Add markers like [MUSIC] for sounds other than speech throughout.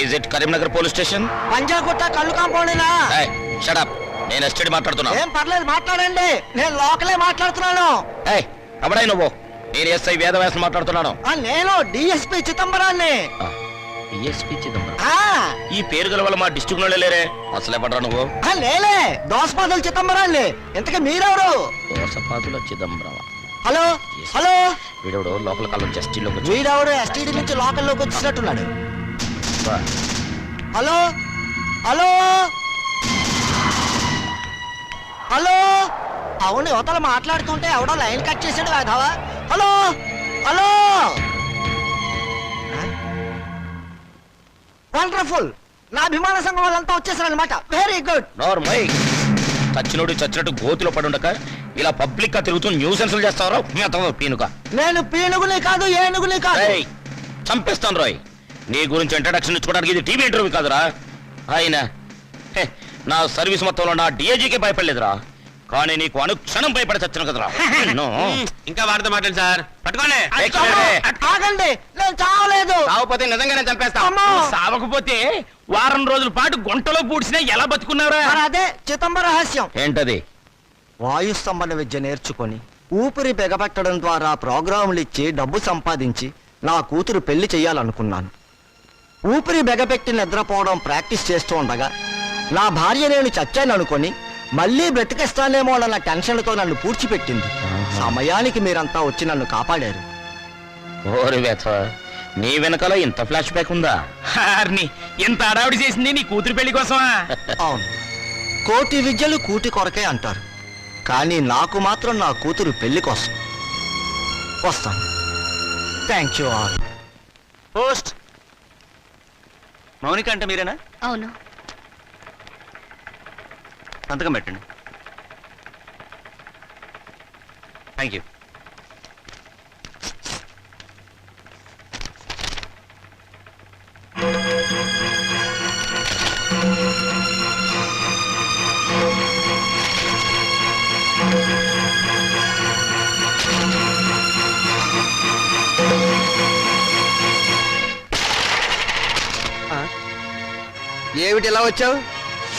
Is it Karimnagar police station? Panjagutta కళ్ళు కాంపౌండేనా? Shut up నేను ఎస్టడీ మాట్లాడుతున్నా. ఏం పర్లేదు మాట్లాడండి. నేను లోకలే మాట్లాడుతున్నాను. ఏయ్ అప్పుడై నువ్వు? నేను ఎస్ఐ వేదవ్యాసం మాట్లాడుతున్నాను. నేను డిఎస్పి చిదంబరాన్ని. డిఎస్పీ చిదంబరం. ఆ, ఈ పేరు గల వల్ల మా డిస్ట్రిక్ట్లో లేరే. అసలే పడరా నువ్వు లేలే దోసపాదులు చిదంబరాన్ని. ఇంతకీ మీరెవరు? దోసపాదుల చిదంబరం. హలో? హలో? వీడెవడు లోపల కాలం జస్టిలోకి వచ్చి వీడెవడు ఎస్టీడీ నుంచి లోకల్లోకి వచ్చినట్టున్నాడు. హలో? హలో? హలో? అవును యువతలు మాట్లాడుతుంటే ఎవడో లైన్ కట్ చేసాడు కాదావా హలో? హలో? వండర్ఫుల్ నా అభిమాన సంఘం వాళ్ళంతా వచ్చేసారు అనమాట వెరీ గుడ్ నార్మల్ చచ్చినోడు చచ్చినట్టు గోతిలో పడుండక ఇలా పబ్లిక్గా తిరుగుతూ న్యూసెన్సులు అతను పీనుక. నేను పీనుగుని కాదు ఏనుగుని కాదు. చంపేస్తాను రోయ్. నీ గురించి ఇంట్రడక్షన్ ఇచ్చుకోవడానికి ఇది టీవీ ఇంటర్వ్యూ కాదురా. ఆయన హే, నా సర్వీస్ మొత్తంలో నా డిఏజీకే భయపడలేదురా. కానీ నీకు అనుక్షణం భయపడి చచ్చిన కదరా. [LAUGHS] ఇంకా వాడితో మాట్లాడు సార్. పట్టుకోండి. ఆగండి నేను చావలేదు. నిజంగానే చంపేస్తా. అమ్మో! సావకపోతే వారం రోజుల పాటు గుంటలో పూడ్చినా ఎలా బతుకున్నారా మరి అదే రహస్యం. ఏంటది? వాయు స్తంభన విద్య నేర్చుకొని ఊపిరి బిగబెట్టడం ద్వారా ప్రోగ్రాములు ఇచ్చి డబ్బు సంపాదించి నా కూతురు పెళ్ళి చేయాలనుకున్నాను. ఊపిరి బెగపెట్టి నిద్రపోవడం ప్రాక్టీస్ చేస్తూ ఉండగా నా భార్య నేను చచ్చాను అనుకొని మళ్ళీ బ్రతికేస్తానేమో అన్న టెన్షన్తో నన్ను పూడ్చిపెట్టింది. సమయానికి మీరంతా వచ్చి నన్ను కాపాడారు. ఓరి వేత నీ వెనకాల ఇంత ఫ్లాష్ బ్యాక్ ఉందా? హార్ని ఎంత అడావిడి చేసింది నీ కూతురు పెళ్ళి కోసమా? అవును. కోటి విద్యలు కూటి కొరకే అంటారు. కానీ నాకు మాత్రం నా కూతురు పెళ్ళి కోసం. వస్తాను. Thank you all post Mounika అంటే మీరేనా? అవును. సంతకం పెట్టండి. థ్యాంక్ యూ ఏమిటి ఇలా వచ్చావు?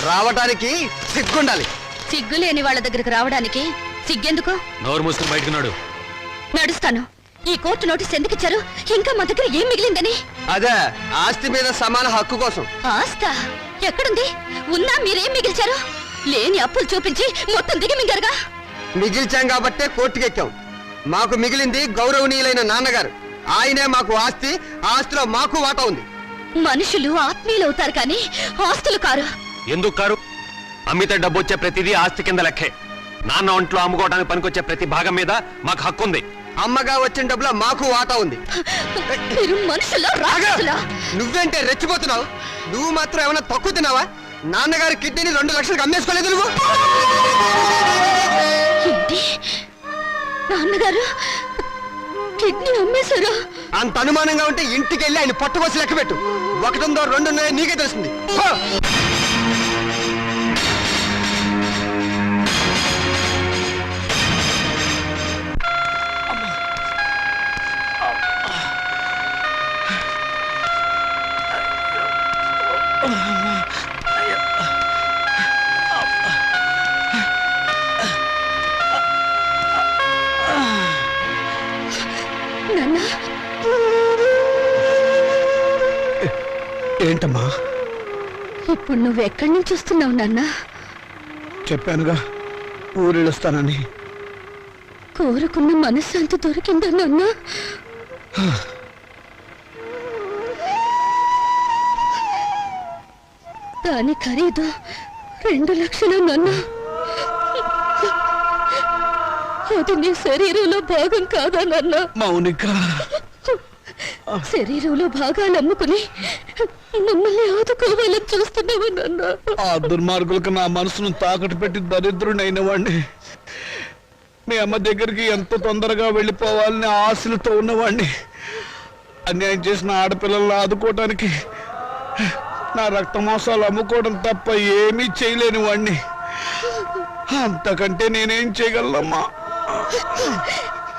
రావటానికి సిగ్గుండాలి. సిగ్గు లేని వాళ్ళ దగ్గరకు రావడానికి సిగ్గెందుకు? నోరు మూసుకుని బయటకున్నాడు నడుస్తాను. ఈ కోర్టు నోటీస్ ఎందుకు ఇచ్చారు? ఇంకా మా దగ్గర ఏం మిగిలిందని? అదే ఆస్తి మీద సమాన హక్కు కోసం. ఆస్తా? ఎక్కడుంది? ఉందా మీరేం మిగిల్చారు? లేని అప్పులు చూపించి మొత్తం దిగి మింగారుగా మిగిల్చాం కాబట్టే కోర్టుకెక్కాం. మాకు మిగిలింది గౌరవనీయులైన నాన్నగారు. ఆయనే మాకు ఆస్తి ఆస్తిలో మాకు వాటా ఉంది. మనుషులు ఆత్మీయులు అవుతారు కానీ ఆస్తులు కారు. ఎందుకు కారు? అమ్మితే డబ్బు వచ్చే ప్రతిదీ ఆస్తి కింద లెక్కే. నాన్న ఒంట్లో అమ్ముకోవడానికి పనికొచ్చే ప్రతి భాగం మీద మాకు హక్కు ఉంది. అమ్మగా వచ్చిన డబ్బులో మాకు వాటా ఉంది. మీరు మనుషులు రాజులా నువ్వేంటే రెచ్చిపోతున్నావు? నువ్వు మాత్రం ఏమైనా తక్కువ తిన్నావా? నాన్నగారి కిడ్నీని రెండు లక్షలకు అమ్మేసుకోలేదు నువ్వు? నాన్నగారు? కిడ్నీ అమ్మేశారు? అంత అనుమానంగా ఉంటే ఇంటికి వెళ్ళి ఆయన పట్టుకోసి లెక్క పెట్టు. ఒకటిందో రెండున్నాయో నీకే తెలుస్తుంది. ఏంటమ్మా? ఇప్పుడు నువ్వు ఎక్కడి నుంచి వస్తున్నావు నాన్న? చెప్పానుగా ఊరెళ్ళొస్తానని. కోరుకున్న మనశ్శాంతి దొరికిందా నాన్న? దాని ఖరీదు రెండు లక్షలు నాన్న. అది నీ శరీరంలో భాగం కాదా నాన్న? మౌనిక. శరీరంలో భాగాలు అమ్ముకుని మమ్మల్ని ఆదుకోవాలని చూస్తున్నావా నాన్న? ఆ దుర్మార్గులకు నా మనసును తాకట్టు పెట్టి దరిద్రుడైన వాడిని మీ అమ్మ దగ్గరికి ఎంత తొందరగా వెళ్ళిపోవాలని ఆశలతో ఉన్నవాడిని అన్యాయం చేసిన ఆడపిల్లలను ఆదుకోవటానికి నా రక్త మాంసాలు అమ్ముకోవడం తప్ప ఏమీ చేయలేని వాడిని అంతకంటే నేనేం చేయగలనమ్మా?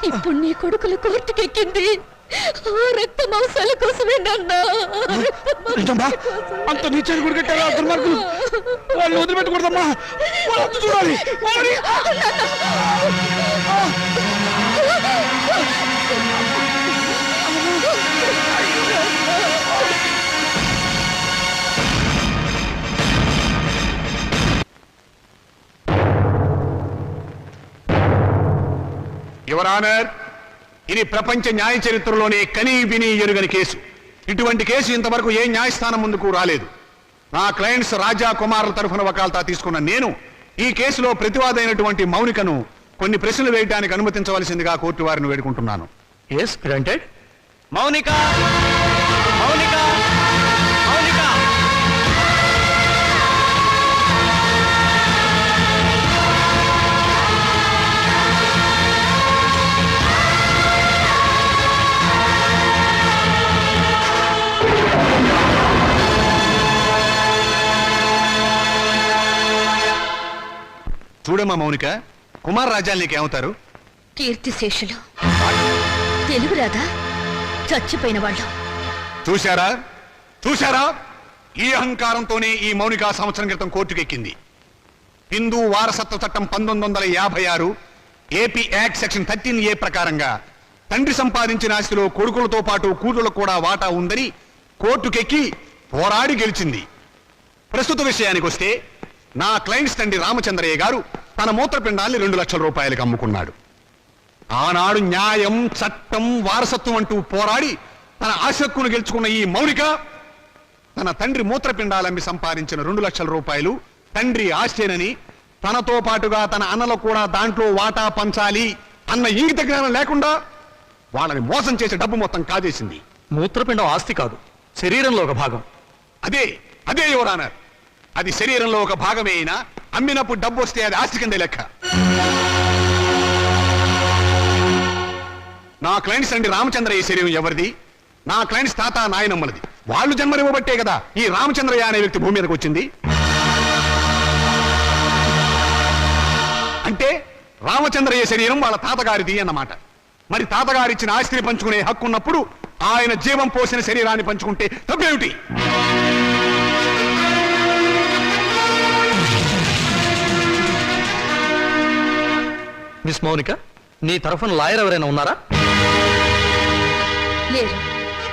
ఇప్పుడు నీ కొడుకుల కోర్టుకెక్కింది. రక్త మాంసాల కోసమే నాన్న. అంత నీచాన్ని కూడా కట్టారా ఆ దుర్మార్గులు వాళ్ళు వదిలిపెట్టకూడదమ్మా చూడాలి. వాళ్ళని యువర్ ఆనర్ ఇది ప్రపంచ న్యాయ చరిత్రలోనే కనీ విని ఎరుగని కేసు. ఇటువంటి కేసు ఇంతవరకు ఏ న్యాయస్థానం ముందుకు రాలేదు. నా క్లయింట్స్ రాజా కుమారుల తరఫున వకాల్తా తీసుకున్న నేను ఈ కేసులో ప్రతివాదైనటువంటి మౌనికను కొన్ని ప్రశ్నలు వేయడానికి అనుమతించవలసిందిగా కోర్టు వారిని వేడుకుంటున్నాను. Yes granted Mounika Mounika! చూడమ్మా మౌనిక కుమార్ రాజాలు నీకేమవుతారు? కీర్తిశేషులు. తెలుగు రాదా చచ్చిపోయిన వాళ్ళు. చూశారా? చూశారా? ఈ అహంకారంతోనే ఈ మౌనిక సంవత్సరం క్రితం కోర్టుకెక్కింది. హిందూ వారసత్వ చట్టం పంతొమ్మిది వందల యాభై ఆరు AP act section thirteen A ప్రకారంగా తండ్రి సంపాదించిన ఆస్తిలో కొడుకులతో పాటు కూతుళ్ళకు కూడా వాటా ఉందని కోర్టుకెక్కి పోరాడి గెలిచింది. ప్రస్తుత విషయానికి వస్తే నా క్లయింట్స్ తండ్రి రామచంద్రయ్య గారు తన మూత్రపిండాల్ని రెండు లక్షల రూపాయలకు అమ్ముకున్నాడు. ఆనాడు న్యాయం చట్టం వారసత్వం అంటూ పోరాడి తన ఆశక్కును గెలుచుకున్న ఈ మౌనిక తన తండ్రి మూత్రపిండాలమ్మి సంపాదించిన రెండు లక్షల రూపాయలు తండ్రి ఆస్తేనని తనతో పాటుగా తన అన్నలకు కూడా దాంట్లో వాటా పంచాలి అన్న ఇంగిత జ్ఞానం లేకుండా వాళ్ళని మోసం చేసే డబ్బు మొత్తం కాజేసింది. మూత్రపిండం ఆస్తి కాదు శరీరంలో ఒక భాగం. అదే అదే యువరానర్. అది శరీరంలో ఒక భాగమే అయినా అమ్మినప్పుడు డబ్బు వస్తే అది ఆస్తి కింద లెక్క. నా క్లయింట్స్ అండి రామచంద్రయ్య శరీరం ఎవరిది? నా క్లయింట్స్ తాత నాయనమ్మలది వాళ్ళు జన్మనివ్వబట్టే కదా ఈ రామచంద్రయ్య అనే వ్యక్తి భూమి మీదకి వచ్చింది. అంటే రామచంద్రయ్య శరీరం వాళ్ళ తాతగారిది అన్నమాట. మరి తాతగారిచ్చిన ఆస్తిని పంచుకునే హక్కు ఉన్నప్పుడు ఆయన జీవం పోసిన శరీరాన్ని పంచుకుంటే తప్పేమిటి? మిస్ మౌనిక నీ తరఫున లాయర్ ఎవరైనా ఉన్నారా? లేరు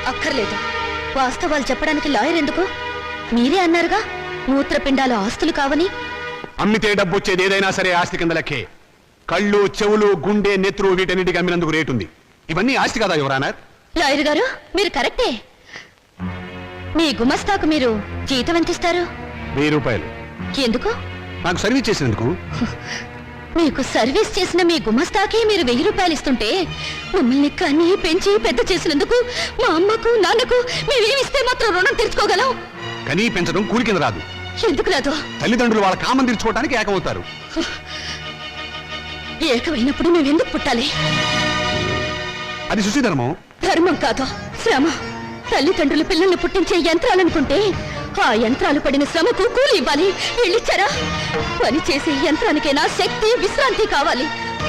అక్కర్లేదు. వాస్తవాలు చెప్పడానికి లాయర్ ఎందుకు? మీరే అన్నారుగా మూత్రపిండాలు ఆస్తులు కావని. అమ్మితే డబ్బు వచ్చేది ఏదైనా సరే ఆస్తి కింద లెక్కే. కళ్ళు చెవులు గుండె నెత్తురు వీటన్నిటికి అమ్మినందుకు రేటు ఉంది. ఇవన్నీ ఆస్తి కదా యువరానర్ లాయర్ గారు మీరు కరెక్టే. మీ గుమస్తాకు మీరు జీతం ఎంత ఇస్తారు వెయ్యి రూపాయలు. ఎందుకు? నాకు సర్వీస్ చేసినందుకు. [LAUGHS] మీకు సర్వీస్ చేసిన మీ గుమస్తాకి మీరు వెయ్యి రూపాయలు ఇస్తుంటే మమ్మల్ని కన్ని పెంచి పెద్ద చేసినందుకు మా అమ్మకు నాన్నకు మేమేమిస్తే మాత్రం రుణం తీర్చుకోగలం? కనీ పెంచడం కూలి కింద రాదు. ఎందుకు రాదు? తల్లిదండ్రులు వాళ్ళ కామం తీర్చుకోవడానికి ఏకమవుతారు. ఏకమైనప్పుడు మేమెందుకు పుట్టాలి? అది సుశీధర్మం. ధర్మం కాదు శ్రమ. తల్లిదండ్రులు పిల్లల్ని పుట్టించే యంత్రాలనుకుంటే ఆ యంత్రాలు పడిన శ్రమకు కూలి ఇవ్వాలి. వీళ్ళిచ్చారా పని చేసే యంత్రానికైనా శక్తి విశ్రాంతి కావాలి.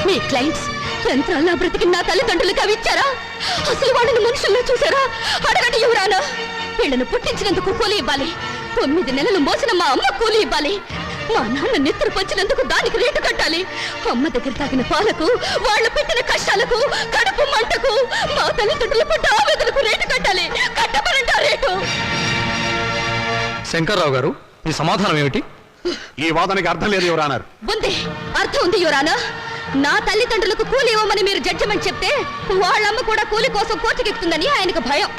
మీ క్లయింట్స్ యంత్రాల నా బ్రతికి నా తల్లిదండ్రులకు అవి ఇచ్చారా అసలు వాళ్ళని మనుషుల్లో చూసారా? అడగటి యువరానా. వీళ్ళను పుట్టించినందుకు కూలి ఇవ్వాలి. తొమ్మిది నెలలు మోసిన మా అమ్మ కూలి ఇవ్వాలి. మా నాన్న నిద్ర పంచినందుకు దానికి రేటు కట్టాలి. అమ్మ దగ్గర తాగిన పాలకు వాళ్ళు పెట్టిన కష్టాలకు కడుపు మంటకు మా తల్లిదండ్రులు పడ్డ ఆవేదనకు రేటు కట్టాలి. కట్టమనంట రేటు. శంకర్రావు గారు మీ సమాధానం ఏమిటి? ఈ వాదనకి అర్థం లేదు యువరానర్ ఉంది అర్థం ఉంది యువరానా నా తల్లిదండ్రులకు కూలి ఇవ్వమని మీరు జడ్జిమెంట్ చెప్తే వాళ్ళమ్మ కూడా కూలి కోసం కోర్టుకెక్కుతుందని ఆయనకు భయం.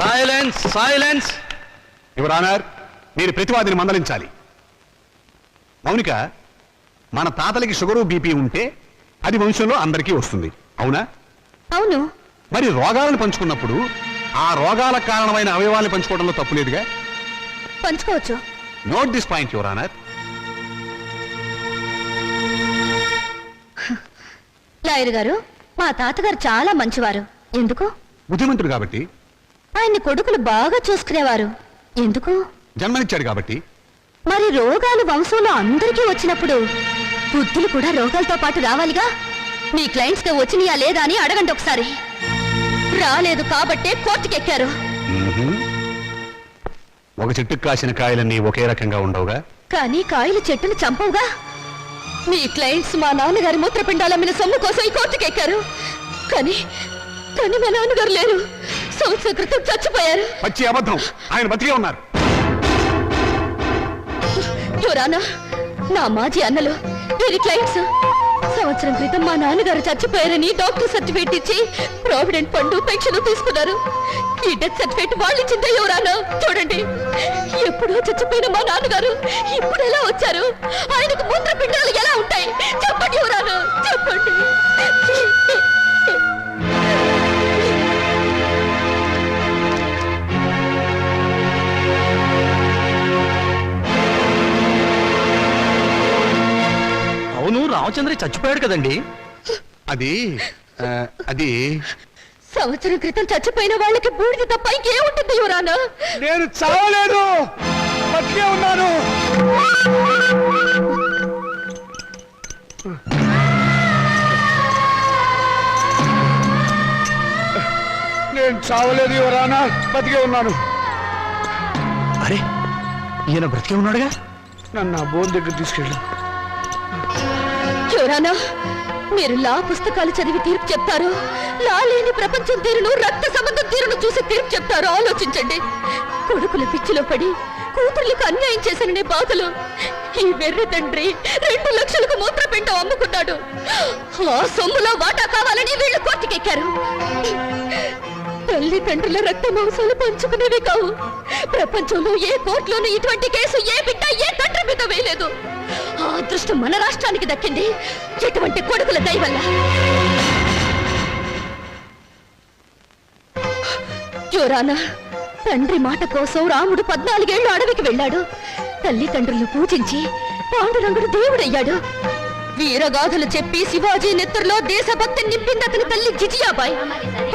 సైలెన్స్ సైలెన్స్ యువరానర్ మీరు ప్రతివాదిని మందలించాలి. మౌనిక మన తాతలకి షుగరు బీపీ ఉంటే అది వంశంలో అందరికీ వస్తుంది. అవునా? అవును. మరి రోగాలను పంచుకున్నప్పుడు ఆ రోగాలకు కారణమైన అవయవాలను పంచుకోవడంలో తప్పులేదుగా పంచుకోవచ్చు. Note this point your honour lawyer గారు మా తాతగారు చాలా మంచివారు. ఎందుకు? బుద్ధిమంతుడు కాబట్టి. ఆయన్ని కొడుకులు బాగా చూసుకునేవారు. ఎందుకు? జన్మనిచ్చాడు కాబట్టి. మరి రోగాలు వంశంలో అందరికీ వచ్చినప్పుడు బుద్ధులు కూడా రోగాలతో పాటు రావాలిగా? మీ క్లయింట్స్కి వచ్చినాయా లేదా అని అడగండి ఒకసారి. రాలేదు కాబట్టే కోర్టుకెక్కారు. ఒక చెట్టుకు కాసిన కాయలన్నీ ఒకే రకంగా ఉండవుగా? కానీ కాయలు చెట్టును చంపవుగా? మీ క్లయింట్స్ మా నాన్నగారి మూత్రపిండాలమ్మిన సొమ్ము కోసం ఈ కోర్టుకెక్కారు. కానీ కానీ మా నాన్నగారు లేరు. సంవత్సరం క్రితం చచ్చిపోయారు. పచ్చి అబద్ధం. ఆయన బతికే ఉన్నారు. యువరానా నా మాజీ అన్నలు వీరి క్లయింట్స్. సంవత్సరం క్రితం మా నాన్నగారు చచ్చిపోయారని డాక్టర్ సర్టిఫికేట్ ఇచ్చి ప్రావిడెంట్ ఫండ్ పెన్షన్ తీసుకున్నారు. ఈ డెత్ సర్టిఫికేట్ వాళ్ళు ఇచ్చిందే యువరానా? చూడండి. ఎప్పుడో చచ్చిపోయిన మా నాన్నగారు ఇప్పుడు ఎలా వచ్చారు? ఆయనకు మూత్రపిండాలు ఎలా ఉంటాయి? చెప్పండి యువరానా చెప్పండి. రామచంద్ర చచ్చిపోయాడు కదండి. అది ఆ, అది. సంవత్సరం క్రితం చచ్చిపోయిన వాళ్ళకి బూడిద తప్ప ఇంకేముంటుంది యువరానా? నేను చావలేదు. బతికే ఉన్నాను. నేను చావలేదు ఎవరానా బతికే ఉన్నాను. అరే ఈయన బ్రతికే ఉన్నాడుగా? నన్ను ఆ బోన్ దగ్గర తీసుకెళ్ళు. చూరానా మీరు లా పుస్తకాలు చదివి తీర్పు చెప్తారు. లా లేని ప్రపంచం తీరును రక్త సంబంధం తీరును చూసి తీర్పు చెప్తారు. ఆలోచించండి. కొడుకుల పిచ్చిలో పడి కూతుర్లకు అన్యాయం చేశాననే బాధలు. ఈ వెర్రి తండ్రి రెండు లక్షలకు మూత్రపిండం అమ్ముకున్నాడు. ఆ సొమ్ములో వాటా కావాలని వీళ్ళు కోర్టుకెక్కారు. తల్లిదండ్రుల రక్త మాంసాలు పంచుకునేవి కావు. ప్రపంచంలో ఏ కోర్టులోనూ ఇటువంటి కేసు ఏ బిడ్డ ఏ తండ్రి మీద వేయలేదు. ఆ అదృష్టం మన రాష్ట్రానికి దక్కింది. ఎటువంటి కొడుకుల దయవల్ల యోరానా తండ్రి మాట కోసం రాముడు పద్నాలుగేళ్ళు అడవికి వెళ్ళాడు. తల్లిదండ్రులను పూజించి పాండురంగుడు దేవుడయ్యాడు. వీరగాథలు చెప్పి శివాజీ నెత్తురులో దేశభక్తి నింపింది అతని తల్లి జిజియాబాయ్.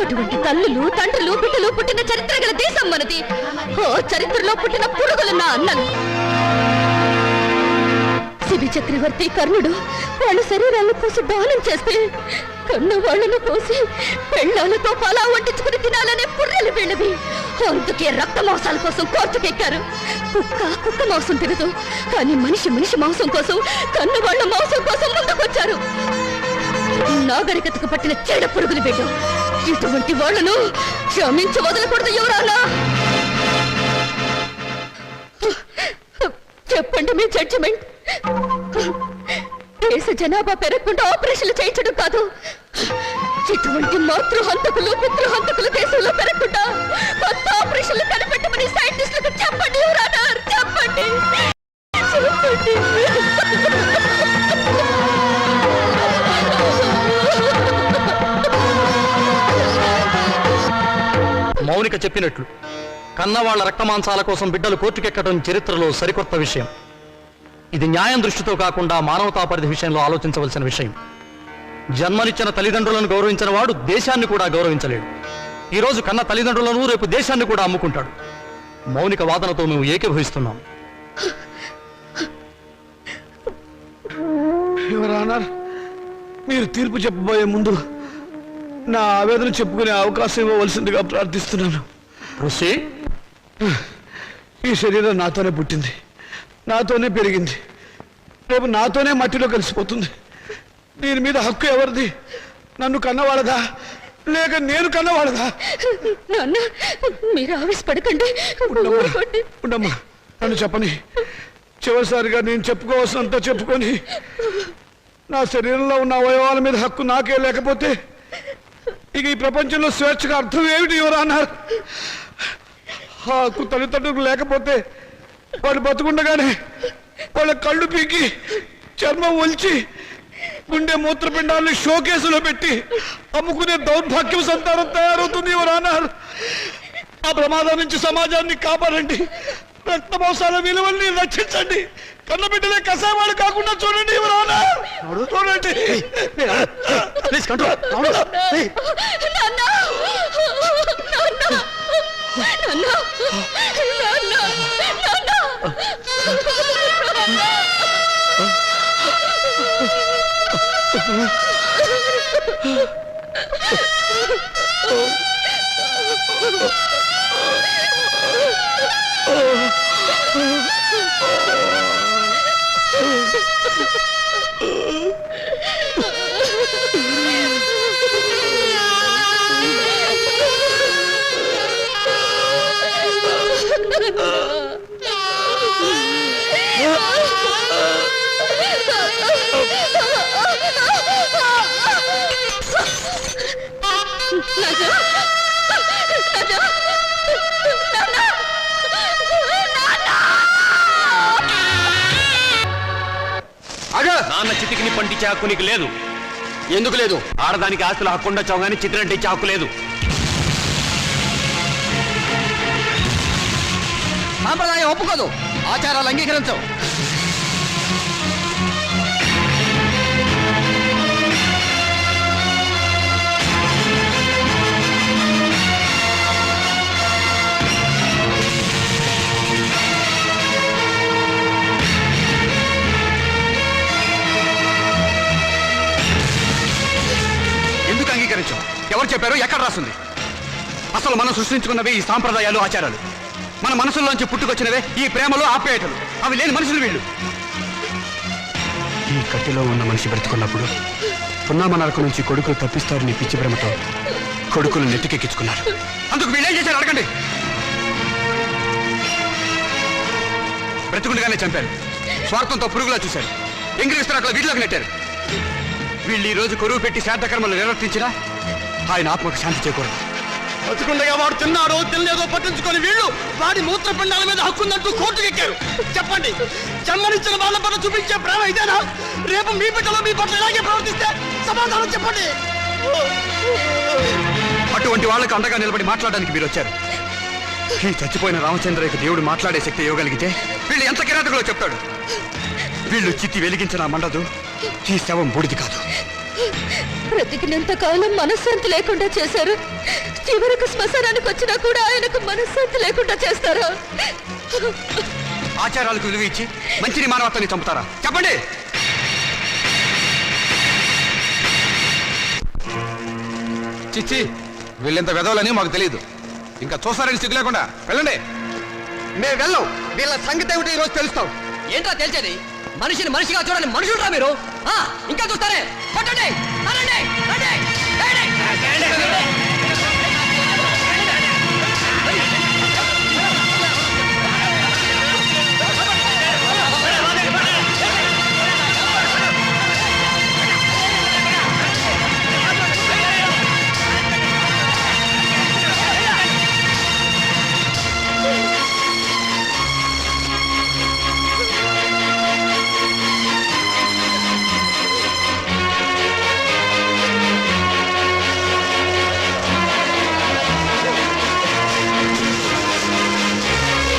అటువంటి తల్లులు తండ్రులు బిడ్డలు పుట్టిన చరిత్ర గల దేశం మనది. ఓ చరిత్రలో పుట్టిన పురుగులు నా అన్నలు. శివి చక్రవర్తి కర్ణుడు వాళ్ళ శరీరాలను కోసి దహనం చేస్తే కన్ను వాళ్ళను కోసి పెళ్ళాలతో పలా వంటించుకుని తినాలనే పుర్రెలు వీళ్ళవి. అందుకే రక్త మాంసాల కోసం కోర్టుకెక్కారు. కుక్క కుక్క మాంసం తినదు. కానీ మనిషి మనిషి మాంసం కోసం కన్ను వాళ్ళ మాంసం కోసం ముందుకొచ్చారు. నాగరికతకు పట్టిన చెడ పురుగులు బిడ్డ ఇటువంటి వాళ్ళను క్షమించి వదలకూడదు ఎవరానా చెప్పండి మీ జడ్జిమెంట్ దేశ జనాభా పెరగకుండా ఆపరేషన్లు చేయించడం కాదు. ఇటువంటి మాతృహంతకులు పితృహంతకులు దేశంలో పెరగకుండా కొత్త ఆపరేషన్లు కనిపెట్టమని సైంటిస్టులకు చెప్పండి ఎవరన్నా చెప్పండి. చెప్పండి. మౌనిక చెప్పినట్లు కన్నవాళ్ళ రక్తమాంసాల కోసం బిడ్డలు కోర్టుకెక్కడం చరిత్రలో సరికొత్త విషయం. ఇది న్యాయం దృష్టితో కాకుండా మానవతా పరిధి విషయంలో ఆలోచించవలసిన విషయం. జన్మనిచ్చిన తల్లిదండ్రులను గౌరవించిన వాడు దేశాన్ని కూడా గౌరవించలేడు. ఈ రోజు కన్న తల్లిదండ్రులను రేపు దేశాన్ని కూడా అమ్ముకుంటాడు. మౌనిక వాదనతో మేము ఏకీభవిస్తున్నాం. మీరు తీర్పు చెప్పబోయే ముందు నా ఆవేదన చెప్పుకునే అవకాశం ఇవ్వవలసిందిగా ప్రార్థిస్తున్నాను. ఈ శరీరం నాతోనే పుట్టింది. నాతోనే పెరిగింది. రేపు నాతోనే మట్టిలో కలిసిపోతుంది. దీని మీద హక్కు ఎవరిది? నన్ను కన్నవాడదా లేక నేను కన్నవాడదా నాన్న మీరు ఆవేశపడకండి. ఉండమ్మా నన్ను చెప్పని. చివరిసారిగా నేను చెప్పుకోవాల్సినంత చెప్పుకొని. నా శరీరంలో ఉన్న అవయవాల మీద హక్కు నాకే లేకపోతే ఇక ఈ ప్రపంచంలో స్వేచ్ఛగా అర్థం ఏమిటి ఎవరు అన్నారు ఆ హక్కు తల్లిదండ్రులకు లేకపోతే వాళ్ళు బతుకుండగానే వాళ్ళ కళ్ళు పీకి చర్మం ఒలిచి గుండె మూత్రపిండాలని షోకేసులో పెట్టి అమ్ముకునే దౌర్భాగ్యం సంతానం తయారవుతుంది అన్నారు ఆ ప్రమాదం నుంచి సమాజాన్ని కాపాడండి. రక్త మోసాల విలువల్ని రక్షించండి. కన్నబిడ్డలే కసావాళ్ళు కాకుండా చూడండి చూడండి! నాన్న! Oh నాన్న చితికిని పంటించే చాకు నీకు లేదు. ఎందుకు లేదు? ఆడదానికి ఆస్తులు హక్కు ఉండొచ్చావు కానీ చిత్రంటే ఇచ్చే లేదు. సాంప్రదాయం ఒప్పుకోదు. ఆచారాలు అంగీకరించవు. రాస్తుంది. అసలు మనం సృష్టించుకున్నవే ఈ సాంప్రదాయాలు ఆచారాలు. మన మనసుల్లోంచి పుట్టుకొచ్చినవే ఈ ప్రేమలు ఆప్యాయతలు. అవి లేని మనుషులు వీళ్ళు. ఈ కట్టెలో ఉన్న మనిషి బ్రతుకున్నప్పుడు పున్నామ నరక నుంచి కొడుకులు తప్పిస్తారని పిచ్చి ప్రేమతో కొడుకులు నెత్తికెక్కించుకున్నారు. అందుకు వీళ్ళేం చేశారు? అడగండి. బ్రతుకుండగానే చంపారు. స్వార్థంతో పురుగులా చూశారు. ఎంగిలి విస్తరాకుల వీటిలోకి నెట్టారు. వీళ్ళు ఈ రోజు కొరువు పెట్టి శ్రాద్ధ కర్మలు నిర్వర్తించినా ఆయన ఆత్మకు శాంతి చేకూరదు. బతుకుండగా వాడు తిన్నాడో తినలేదో పట్టించుకొని వీళ్ళు వాడి మూత్రపిండాల మీద హక్కుందంటూ కోర్టుకు ఎక్కారు. చెప్పండి జన్మనిచ్చిన వాళ్ళ పట్ల చూపించే ప్రేమ ఇదేనా? రేపు మీ బిడ్డలో మీ పట్ల ఇలాగే ప్రవర్తిస్తే సమాధానం చెప్పండి. అటువంటి వాళ్ళకు అండగా నిలబడి మాట్లాడడానికి మీరు వచ్చారు ఈ చచ్చిపోయిన రామచంద్రయ్యకు దేవుడు మాట్లాడే శక్తి ఇవ్వగలిగితే వీళ్ళు ఎంత కిరాతకులో చెప్తాడు? వీళ్ళు చిత్తి వెలిగించినా మండదు? ఈ శవం బూడిది కాదు. బ్రతికినంత కాలం మనశ్శాంతి లేకుండా చేశారు. చివరకు శ్మశానానికి వచ్చినా కూడా ఆయనకు మనశ్శాంతి లేకుండా చేస్తారా? ఆచారాలకు విలువ ఇచ్చి మంచిని మానవత్వాన్ని చంపుతారా? చెప్పండి. చిచ్చి వీళ్ళెంత వెదవలని మాకు తెలియదు ఇంకా చూస్తారని సిగ్గు లేకుండా వెళ్ళండి. మేము వెళ్ళం. వీళ్ళ సంగతి ఏమిటి ఈరోజు తెలుస్తాం. ఏంటో తెలిసేది మనిషిని మనిషిగా చూడని మనుషులరా మీరు? ఆ, ఇంకా చూస్తారే? పట్టండి తరండి, రండి, రండి.